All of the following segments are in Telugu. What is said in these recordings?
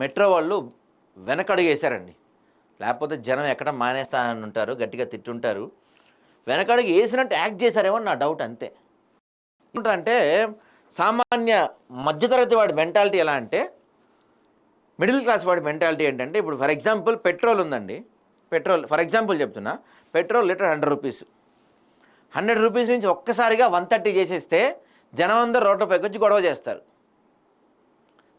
మెట్రో వాళ్ళు వెనకడుగేశారండి. లేకపోతే జనం ఎక్కడ మానేస్తానని ఉంటారు గట్టిగా తిట్టుంటారు. వెనకడుగు వేసినట్టు యాక్ట్ చేశారేమో నా డౌట్ అంతే. అంటే సామాన్య మధ్యతరగతి వాడి మెంటాలిటీ ఎలా అంటే మిడిల్ క్లాస్ వాడి మెంటాలిటీ ఏంటంటే ఇప్పుడు ఫర్ ఎగ్జాంపుల్ పెట్రోల్ ఉందండి. పెట్రోల్ ఫర్ ఎగ్జాంపుల్ చెప్తున్నా petrol litre hundred rupees. Hundred rupees నుంచి ఒక్కసారిగా వన్ థర్టీ చేసేస్తే జనం అందరూ రోడ్లపైకి వచ్చి గొడవ చేస్తారు.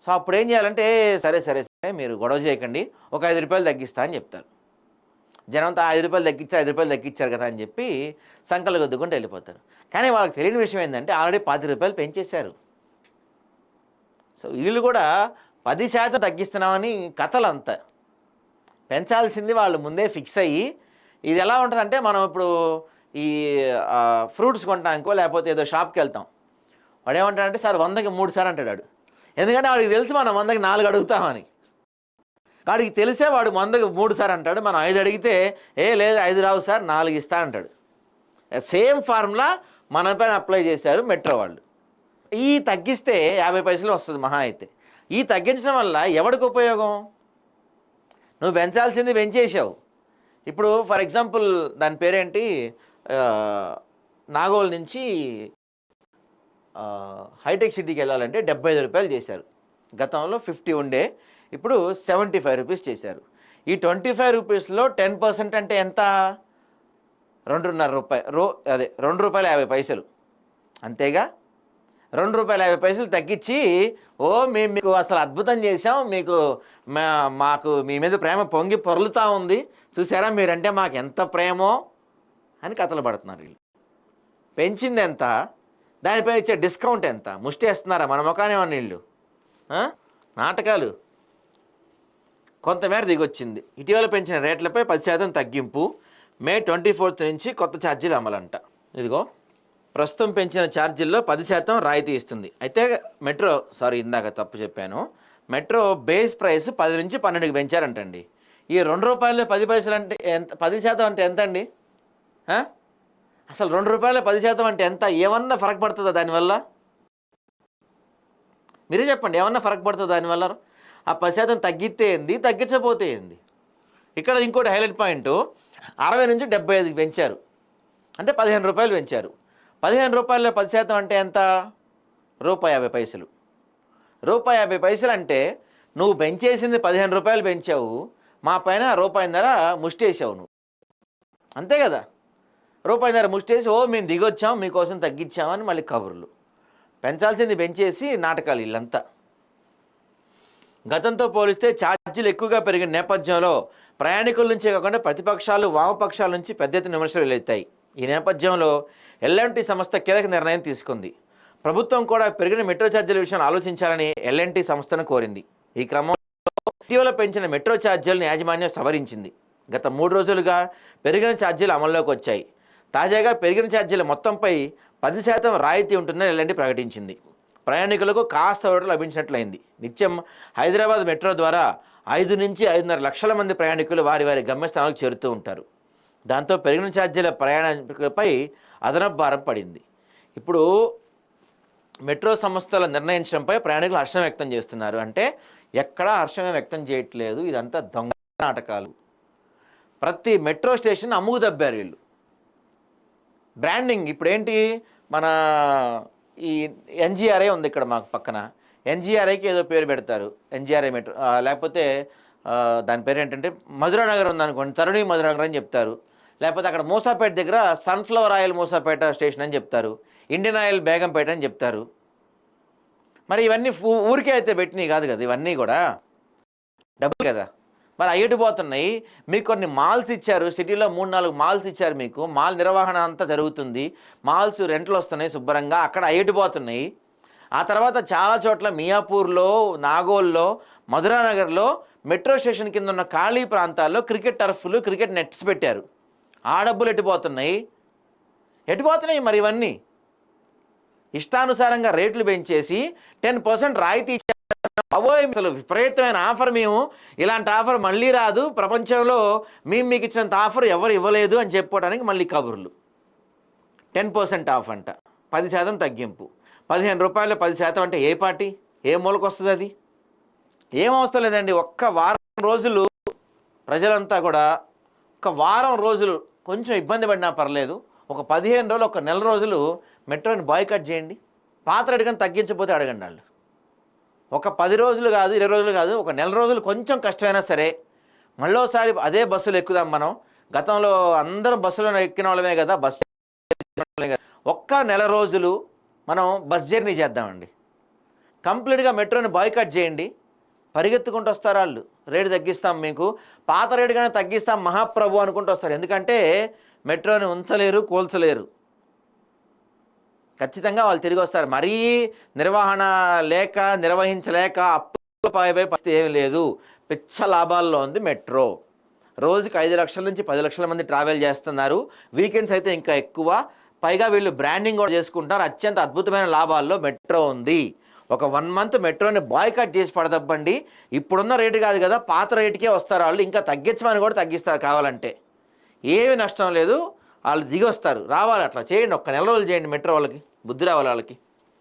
సో అప్పుడు ఏం చేయాలంటే సరే సరే సరే మీరు గొడవ చేయకండి ఒక ఐదు రూపాయలు తగ్గిస్తా అని చెప్తారు. జనంతా ఐదు రూపాయలు తగ్గించారు ఐదు రూపాయలు తగ్గించారు కదా అని చెప్పి సంకలు గొద్దుకుంటూ వెళ్ళిపోతారు. కానీ వాళ్ళకి తెలియని విషయం ఏంటంటే ఆల్రెడీ పది రూపాయలు పెంచేశారు. సో వీళ్ళు కూడా పది శాతం తగ్గిస్తున్నామని కథలు అంతా పెంచాల్సింది వాళ్ళు ముందే ఫిక్స్ అయ్యి ఇది ఎలా ఉంటుందంటే మనం ఇప్పుడు ఈ ఫ్రూట్స్ కొంటానికో లేకపోతే ఏదో షాప్కి వెళ్తాం. వాడు ఏమంటాడంటే సార్ వందకి మూడు సార్ అంటాడు ఎందుకంటే వాడికి తెలుసు మనం వందకి నాలుగు అడుగుతామని. వాడికి తెలిసే వాడు వందకి మూడు సార్ అంటాడు మనం ఐదు అడిగితే ఏ లేదు ఐదు రావు సార్ నాలుగు ఇస్తా అంటాడు. సేమ్ ఫార్ములా మన పైన అప్లై చేశారు మెట్రో వాళ్ళు. ఈ తగ్గిస్తే యాభై పైసలు వస్తుంది మహా అయితే. ఈ తగ్గించడం వల్ల ఎవడికి ఉపయోగం? నువ్వు పెంచాల్సింది పెంచేసావు ఇప్పుడు ఫర్ ఎగ్జాంపుల్ దాని పేరేంటి? నాగోల్ నుంచి హైటెక్ సిటీకి వెళ్ళాలంటే డెబ్బై ఐదు రూపాయలు చేశారు. గతంలో ఫిఫ్టీ ఉండే ఇప్పుడు సెవెంటీ ఫైవ్ రూపీస్ చేశారు. ఈ ట్వంటీ ఫైవ్ రూపీస్లో టెన్ పర్సెంట్ అంటే ఎంత? రెండున్నర రూపాయ రో అదే రెండు రూపాయల యాభై పైసలు. అంతేగా? రెండు రూపాయల యాభై పైసలు తగ్గించి ఓ మేము మీకు అసలు అద్భుతం చేసాం మీకు మా మాకు మీ మీద ప్రేమ పొంగి పొరులుతూ ఉంది. చూసారా మీరంటే మాకు ఎంత ప్రేమో అని కథలు పడుతున్నారు వీళ్ళు. పెంచింది ఎంత? దానిపై ఇచ్చే డిస్కౌంట్ ఎంత? ముష్టి వేస్తున్నారా మన ముఖానే ఉన్న నాటకాలు. కొంతమేర దిగొచ్చింది. ఇటీవల పెంచిన రేట్లపై పది శాతం తగ్గింపు. మే ట్వంటీ ఫోర్త్ నుంచి కొత్త ఛార్జీలు అమలంట. ఇదిగో ప్రస్తుతం పెంచిన ఛార్జీల్లో పది శాతం రాయితీ ఇస్తుంది. అయితే మెట్రో సారీ ఇందాక తప్పు చెప్పాను. మెట్రో బేస్ ప్రైస్ పది నుంచి పన్నెండుకి పెంచారంటండి. ఈ రెండు రూపాయలు పది పైసలు అంటే ఎంత? పది శాతం అంటే ఎంత అండి అసలు రెండు రూపాయలు పది శాతం అంటే ఎంత? ఏమన్నా ఫరక్ పడుతుందా దానివల్ల? మీరే చెప్పండి ఏమన్నా ఫరక్ పడుతుందా దానివల్ల? ఆ పది శాతం తగ్గితే ఏంది? తగ్గించకపోతే ఏంది? ఇక్కడ ఇంకోటి హైలైట్ పాయింట్ అరవై నుంచి డెబ్బై ఐదుకి పెంచారు. అంటే పదిహేను రూపాయలు పెంచారు. పదిహేను రూపాయల పది శాతం అంటే ఎంత? రూపాయి యాభై పైసలు. రూపాయి యాభై పైసలు అంటే నువ్వు పెంచేసింది పదిహేను రూపాయలు పెంచావు మా పైన రూపాయిన్నర ముష్టేసావు నువ్వు. అంతే కదా? రూపాయిన్నర ముష్టేసి ఓ మేము దిగొచ్చాం మీకోసం తగ్గించామని మళ్ళీ కబుర్లు. పెంచాల్సింది పెంచేసి నాటకాలు వీళ్ళంతా గతంతో పోలిస్తే ఛార్జీలు ఎక్కువగా పెరిగిన నేపథ్యంలో ప్రయాణికుల నుంచే కాకుండా ప్రతిపక్షాలు వామపక్షాల నుంచి పెద్ద ఎత్తున విమర్శలు వెళ్తాయి. ఈ నేపథ్యంలో ఎల్ఎన్టీ సంస్థ కీలక నిర్ణయం తీసుకుంది. ప్రభుత్వం కూడా పెరిగిన మెట్రో ఛార్జీల విషయాన్ని ఆలోచించాలని ఎల్ఎన్టీ సంస్థను కోరింది. ఈ క్రమంలో ఇటీవల పెంచిన మెట్రో ఛార్జీలను యాజమాన్యం సవరించింది. గత మూడు రోజులుగా పెరిగిన ఛార్జీలు అమల్లోకి వచ్చాయి. తాజాగా పెరిగిన ఛార్జీల మొత్తంపై పది శాతం రాయితీ ఉంటుందని ఎల్ఎండి ప్రకటించింది. ప్రయాణికులకు కాస్త ఓటు లభించినట్లయింది. నిత్యం హైదరాబాద్ మెట్రో ద్వారా ఐదు నుంచి ఐదున్నర లక్షల మంది ప్రయాణికులు వారి వారి గమ్యస్థానాలకు చేరుతూ ఉంటారు. దాంతో పెరిగిన ఛార్జీల ప్రయాణికులపై అదనపు భారం పడింది. ఇప్పుడు మెట్రో సంస్థల నిర్ణయించడంపై ప్రయాణికులు హర్షం వ్యక్తం చేస్తున్నారు. అంటే ఎక్కడా హర్షం వ్యక్తం చేయట్లేదు. ఇదంతా దొంగ నాటకాలు. ప్రతి మెట్రో స్టేషన్ అమ్ముకు దబ్బారు వీళ్ళు. బ్రాండింగ్ ఇప్పుడు ఏంటి మన ఈ ఎన్జిఆర్ఐ ఉంది ఇక్కడ మాకు పక్కన. ఎన్జిఆర్ఐకి ఏదో పేరు పెడతారు. ఎన్జిఆర్ఐ మెట్రో లేకపోతే దాని పేరు ఏంటంటే మధురా నగర్ ఉందనుకోండి తరుణి మధురా నగర్ అని చెప్తారు. లేకపోతే అక్కడ మూసాపేట దగ్గర సన్ఫ్లవర్ ఆయిల్ మూసాపేట స్టేషన్ అని చెప్తారు. ఇండియన్ ఆయిల్ బేగంపేట అని చెప్తారు. మరి ఇవన్నీ ఊరికే అయితే పెట్టినవి కాదు కదా? ఇవన్నీ కూడా. డబ్బులు కదా? మరి అయ్యటి పోతున్నాయి మీకు కొన్ని మాల్స్ ఇచ్చారు. సిటీలో మూడు నాలుగు మాల్స్ ఇచ్చారు మీకు. మాల్ నిర్వహణ అంతా జరుగుతుంది. మాల్స్ రెంట్లు వస్తున్నాయి శుభ్రంగా. అక్కడ అయ్యిపోతున్నాయి ఆ తర్వాత చాలా చోట్ల మియాపూర్లో నాగోల్లో మధురానగర్లో మెట్రో స్టేషన్ కింద ఉన్న ఖాళీ ప్రాంతాల్లో క్రికెట్ టర్ఫ్లు క్రికెట్ నెట్స్ పెట్టారు. ఆ డబ్బులు ఎట్టిపోతున్నాయి ఎట్టిపోతున్నాయి మరి ఇవన్నీ? ఇష్టానుసారంగా రేట్లు పెంచేసి టెన్ పర్సెంట్ రాయితీ ఇచ్చారు. అవోయ్ అసలు విపరీతమైన ఆఫర్ మేము. ఇలాంటి ఆఫర్ మళ్ళీ రాదు. ప్రపంచంలో మేము మీకు ఇచ్చినంత ఆఫర్ ఎవరు ఇవ్వలేదు అని చెప్పుకోవడానికి మళ్ళీ కబుర్లు. టెన్ పర్సెంట్ ఆఫ్ అంట. పది శాతం తగ్గింపు. పదిహేను రూపాయలు పది శాతం అంటే ఏ పార్టీ? ఏ మూలకు వస్తుంది అది? ఏం అవసరం లేదండి. ఒక్క వారం రోజులు ప్రజలంతా కూడా ఒక వారం రోజులు కొంచెం ఇబ్బంది పడినా పర్లేదు. ఒక పదిహేను రోజులు ఒక నెల రోజులు మెట్రోని బాయ్కట్ చేయండి. పాత్ర అడగని కానీ తగ్గించకపోతే అడగండి వాళ్ళు. ఒక పది రోజులు కాదు ఇరవై రోజులు కాదు ఒక నెల రోజులు కొంచెం కష్టమైనా సరే మళ్ళోసారి అదే బస్సులు ఎక్కుదాం మనం. గతంలో అందరం బస్సులో ఎక్కిన వాళ్ళమే కదా బస్ ఒక్క నెల రోజులు మనం బస్ జర్నీ చేద్దామండి. కంప్లీట్గా మెట్రోని బాయ్కట్ చేయండి. పరిగెత్తుకుంటూ వస్తారు వాళ్ళు. రేటు తగ్గిస్తాం మీకు. పాత రేటు కానీ తగ్గిస్తాం మహాప్రభు అనుకుంటూ వస్తారు. ఎందుకంటే మెట్రోని ఉంచలేరు కోల్చలేరు. ఖచ్చితంగా వాళ్ళు తిరిగి వస్తారు మరీ నిర్వహణ లేక నిర్వహించలేక అప్పు పరిస్థితి ఏమీ లేదు. పిచ్చ లాభాల్లో ఉంది మెట్రో. రోజుకి ఐదు లక్షల నుంచి పది లక్షల మంది ట్రావెల్ చేస్తున్నారు. వీకెండ్స్ అయితే ఇంకా ఎక్కువ. పైగా వీళ్ళు బ్రాండింగ్ కూడా చేసుకుంటారు అత్యంత అద్భుతమైన లాభాల్లో మెట్రో ఉంది. ఒక వన్ మంత్ మెట్రోని బాయ్కట్ చేసి పడదబ్బండి ఇప్పుడున్న రేటు కాదు కదా పాత రేటుకే వస్తారు వాళ్ళు. ఇంకా తగ్గించమని కూడా తగ్గిస్తారు కావాలంటే. ఏమీ నష్టం లేదు. వాళ్ళు దిగి వస్తారు రావాలి అట్లా. చేయండి. ఒక్క నెల రోజులు చేయండి. మెట్రో వాళ్ళకి బుద్ధి రావాలి వాళ్ళకి.